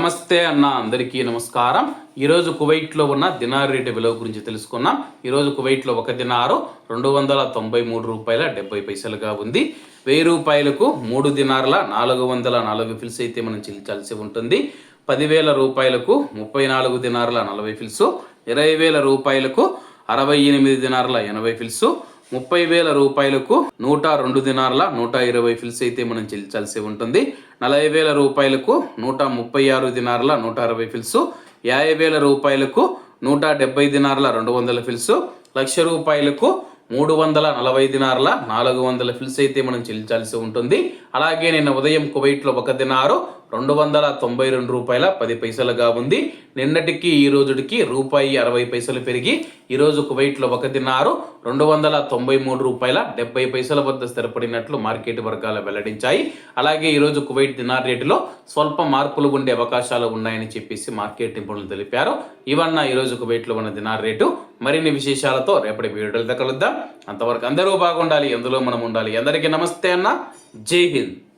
నమస్తే అన్న అందరికీ నమస్కారం. ఈరోజు కువైట్లో ఉన్న దినార్ రేటు విలువ గురించి తెలుసుకున్నాం ఈరోజు కువైట్లో ఒక దినారు రెండు వందల తొంభై మూడు రూపాయల డెబ్బై పైసలుగా ఉంది. వెయ్యి రూపాయలకు మూడు దినార్ల నాలుగు వందల నాలుగు ఫిల్స్ అయితే మనం చెల్లించాల్సి ఉంటుంది. పదివేల రూపాయలకు ముప్పై నాలుగు దినార్ల నలభై ఫిల్స్. ఇరవై వేల రూపాయలకు అరవై ఎనిమిది దినార్ల ఎనభై ఫిల్సు. ముప్పై వేల రూపాయలకు నూట రెండు దినార్ల నూట ఇరవై ఫిల్స్ అయితే మనం చెల్లించాల్సి ఉంటుంది. నలభై వేల రూపాయలకు నూట ముప్పై ఆరు దినార్ల నూట అరవై ఫిల్స్ యాభై వేల రూపాయలకు నూట డెబ్బై దినార్ల రెండు వందల ఫిల్స్ లక్ష రూపాయలకు మూడు వందల నలభై దినార్ల నాలుగు వందల ఫిల్స్ అయితే మనం చెల్లించాల్సి ఉంటుంది. అలాగే నిన్న ఉదయం కువైట్లో ఒక దినారు రెండు వందల తొంభై రెండు రూపాయల పది పైసలుగా ఉంది. నిన్నటికి ఈ రోజుకి రూపాయి అరవై పైసలు పెరిగి ఈరోజు కువైట్లో ఒక దినారు రెండు వందల తొంభై మూడు రూపాయల డెబ్బై పైసల వద్ద స్థిరపడినట్లు మార్కెట్ వర్గాలు వెల్లడించాయి. అలాగే ఈరోజు కువైట్ దినార్ రేటులో స్వల్ప మార్పులు ఉండే అవకాశాలు ఉన్నాయని చెప్పేసి మార్కెట్ నిపుణులు తెలిపారు. ఇవన్న ఈరోజు కువైట్లో ఉన్న దినార్ రేటు. మరిన్ని విశేషాలతో రేపటి వీడియోలతో కలుద్దాం. అంతవరకు అందరూ బాగుండాలి ఎందులో మనం ఉండాలి. అందరికీ నమస్తే అన్న. జై హింద్.